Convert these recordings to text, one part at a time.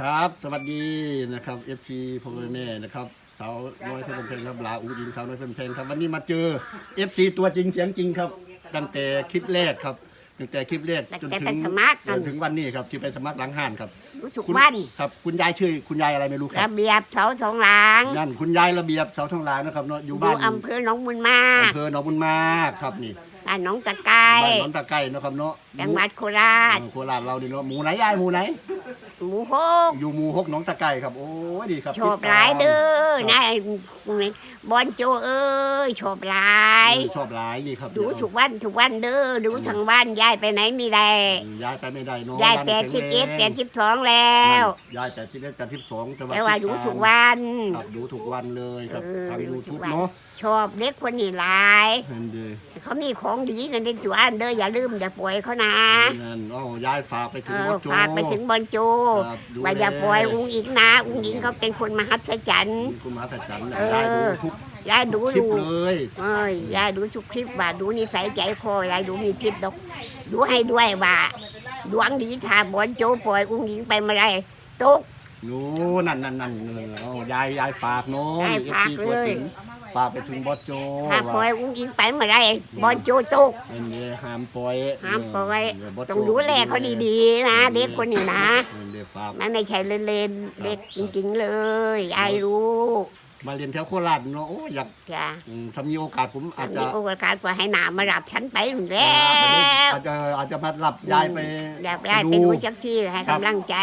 ครับ สวัสดีนะครับ FC พ่อแม่นะครับสาวน้อยเพื่อนเพลงครับลาอูดินสาวน้อยเพื่อนเพลงครับวันนี้มาเจอ FC ตัวจริงเสียงจริงครับ ตั้งแต่คลิปแรกครับ ตั้งแต่คลิปแรกตั้งจนแต่ถึไปงสมัคร จนถึงวันนี้ครับที่ไปสมัครหลังห้านครับรู้สึกคุณวันครับคุณยายชื่อคุณยายอะไรไม่รู้ครัระบเบียบเสาสองหลังนั่นคุณยายระเบียบเสาทองหลางนะครับเนาะอยู่อยู่บ้านอำเภอหนองบุญมากอำเภอหนองบุญมากครับนี่บ้านหนองตะไกรบ้านหนองตะไก่เนาะครับเนาะจังหวัดโคราชเออโคราชเราดิเนาะหมู่ไหนยายหมู่ไหน หมูโฮกอยู่หมู่หกหนองตะไก่ครับ โอ้ยดีครับชอบหลายเด้อนายบอลโจเอ้ยชอบหลายเออชอบหลายนี่ครับดูสุกวันทุกวันเด้อดูทั้งวันยายไปไหนไม่ได้ย้ายไปไม่ได้เนาะยายบ้นแปดสิบข็เอ็งดแรงแปดสิบสองแล้วยายแปดสิบเอ็ดแปดสิบสองแต่ว่าแต่ว่าดูพิกรสุกวัน ครับดูทุกวันเลยครับเออทางดูยูทุทูกบวัน เนาะชอบเด็กคนนี้หลาย เห็นดีเขามีของดีนั่นในสวนเด้ออย่าลืมอย่าปล่อยเขานะนั่นอ๋อยายฝากไปถึเองอวัดโจฝากไปถึงบอลโจครับดูว่าอย่าปล่อยอุ้งอิงนะอุ้งอิงเขาเป็นคนมหัศจรรย์ คุณมหาสัจจันทร์เออยายดูทุกยายดูคลิดูปเลยเอ้ยยายดูทุกคลิปว่าดูนิสัยใจคอยายดูมีคลิปดอก ดูให้ด้วยว่าดวงดีถ้าบอลโจปล่อยอุ้งอิงไปเมื่อไรตกหนูนั่นนั่นนั่นเอายายยายฝากเนาะยายฝากตัวเลยถึง ฝากไปถึงบอสโจถ้าปล่อยอุ้งอิงไปเมื่อไรบอลโจตกอันนี้ห้ามปล่อยห้ามปล่อยเบสโจต้องดูแลเขาดีๆนะ เด็กคนนี้นะเดี๋ยวฝาก มันไม่ใช่เล่นๆเด็กจริงๆเลยยายรู้ มาเรียนแถวโคราชเนาะโอ้อยากจ้ะอืมถ้ามีโอกาสผมอาจมีจะโอกาสว่าให้หนามารับฉันไปหนึ่งแล้ว อาจจะอาจจะมาหลับยายไปอยากได้ไปดูจักที่ให้กำลังใจ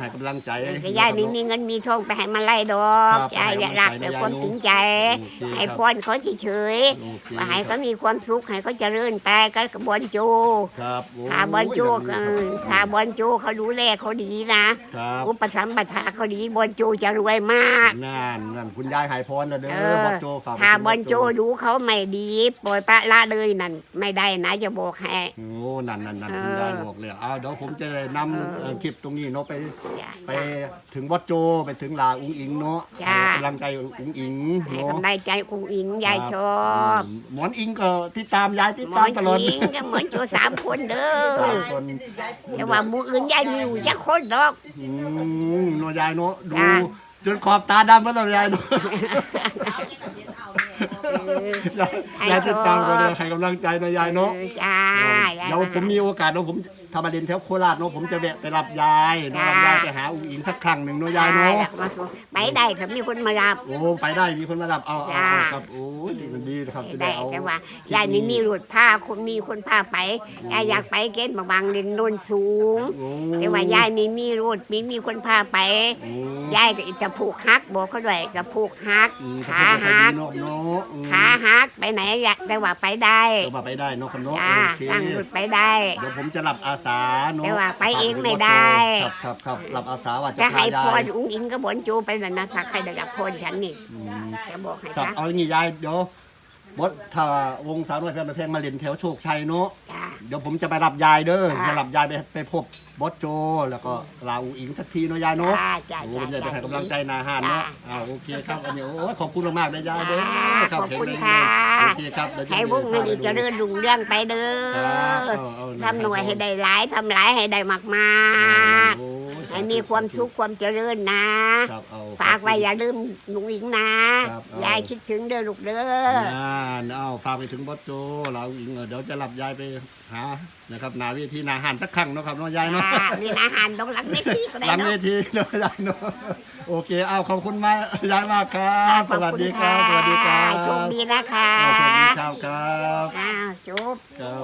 ให้กำลังใจแต่ยายไม่มีเงินมีทองไปให้มันไล่ดอกครับยายอยากรับแต่ความจริงใจโอเคให้ครับพรเขาเฉยโอเคๆว่าให้เขามีความสุขให้เขาเจริญไปก็กระบวนโจครับโอ้ถ้าบอลโจยเออถ้าบอลโจเขาดูแลเขาดีนะครับอุปสัมปทาเขาดีบอลโจจะรวยมากนั่นนั่นคุณยายหายพรนะเด้เอออ บอสโจฝากไปถ้าถึงบอลโจดูเขาไม่ดี ปล่อยปละละเลยนั่นไม่ได้นะจะบอกให้ โอ้นั่นนั่นนั่นเออคุณยายบอกเลยเอาเดี๋ยวผมจะได้นำเออเอ่อคลิปตรงนี้เนาะไป จ้ะไปถึงบอสโจไปถึงลาอุ้งอิงเนาะจ้าให้กำลังใจอุ้งอิงให้เนาะกำลังใจกุ้งอิงยายชอบมหมอนอิงก็ที่ตามยายที่หมตาอมนตลอด อิงก็เหมือนโจสามคนเด้สาอมคน แต่ว่าหมูอื่นยายมีอยู่จักคนดอก อืมเนาะยายเนาะดูจ้า จนขอบตาดำแล้วเนาะยายหนู ยายยายติดตามกันเลยให้กำลังใจนะยายเนาะออจ้าเดี๋ยวผมมีโอกาสเนาะผมทำมาเรียนแถวโคราชเนาะผมจะแวะไปรับยายเนาะรับยายไปหาอุ้งอิงสักครั้งหนึ่งเนาะยายเนาะจ้มาสู่ไปได้ถ้ามีคนมารับโอ้ไปได้มีคนมารับเอาเอาจ้าเอาครับโอ้ยดีมันดีนะครับไปจะได้ได้เอาแต่ว่ายายไม่มีรถพาคนมีคนพาไปยายอยากไปเกณฑ์บางๆเรียนโนนสูงโอ้แต่ว่ายายไม่มีรถไม่มีคนพาไปโอ้ยายก็จะผูกฮักบอกเขาด้วยจะผูกฮักอืมขาถ้ฮักเนาะเนาะอืมขาฮักไปไหนอยากแต่ว่าไปได้เดี๋ยวมาไปได้เนาะครับเนาะจ้าโอเคตั้งรถไปได้ เดี๋ยวผมจะรับอาสาเนาะแต่ว่าไปเองไม่ได้ ครับครับครับรับอาสาว่าจะจะพาให้ยาพยรอุ้งอิงก็บอนจูไปแล้วนะถ้าใครได้รับพรฉันนี่อืมจะบอกให้ครับจ้ะเอาอย่างงี้ยายเดี๋ยว บดถ้าวงสาวน้อยแฟนเพลงมาเล่นแถวโชคชัยเนาะจ้า เดี๋ยวผมจะไปรับยายเด้อค่ะจะรับยายไปไปพบบอสโจ แล้วก็ลาอูอิงสักทีเนาะยายเนาะจ้าจ้าโอ้จ้าผมจะไปให้กำลังใจนาฮานเนาะอ่าโอเคครับอันนี้โอ้ยขอบคุณมากๆเลยยายเด้อจ้ารับขอบคุณแข็งแรงค่ะ โอเคครับเดี๋ยวจะให้วงให้ดีเจริญรุ่งเรื่องไปเด้ครับอเอาเอา ทำหน่วยให้ได้หลายทำหลายให้ได้มาก โอ้ยๆ ให้มีความสุขความเจริญนะ ครับเอาฝากไว้อย่าลืมลุงอิงนะครับเอายายคิดถึงเด้อลูกเด้อน่าเอาฝากไปถึงบอสโจลาอูอิงเออเดี๋ยวจะรับยายไปหานะครับนาเวทีนาหานสักครั้งเนาะครับเนาะยายเนาะจ้ามีอาหารต้องรักไม่ซีก็ได้หลังเวเนาะทีเนาะยายเนาะโอเคเอาขอบคุณมากยายมากครับขสอบวัสคุณดีครับสวัสดีครัค่ะบโชคดีนะคะเอาสวัสดีครับครับอ้าวจบครับ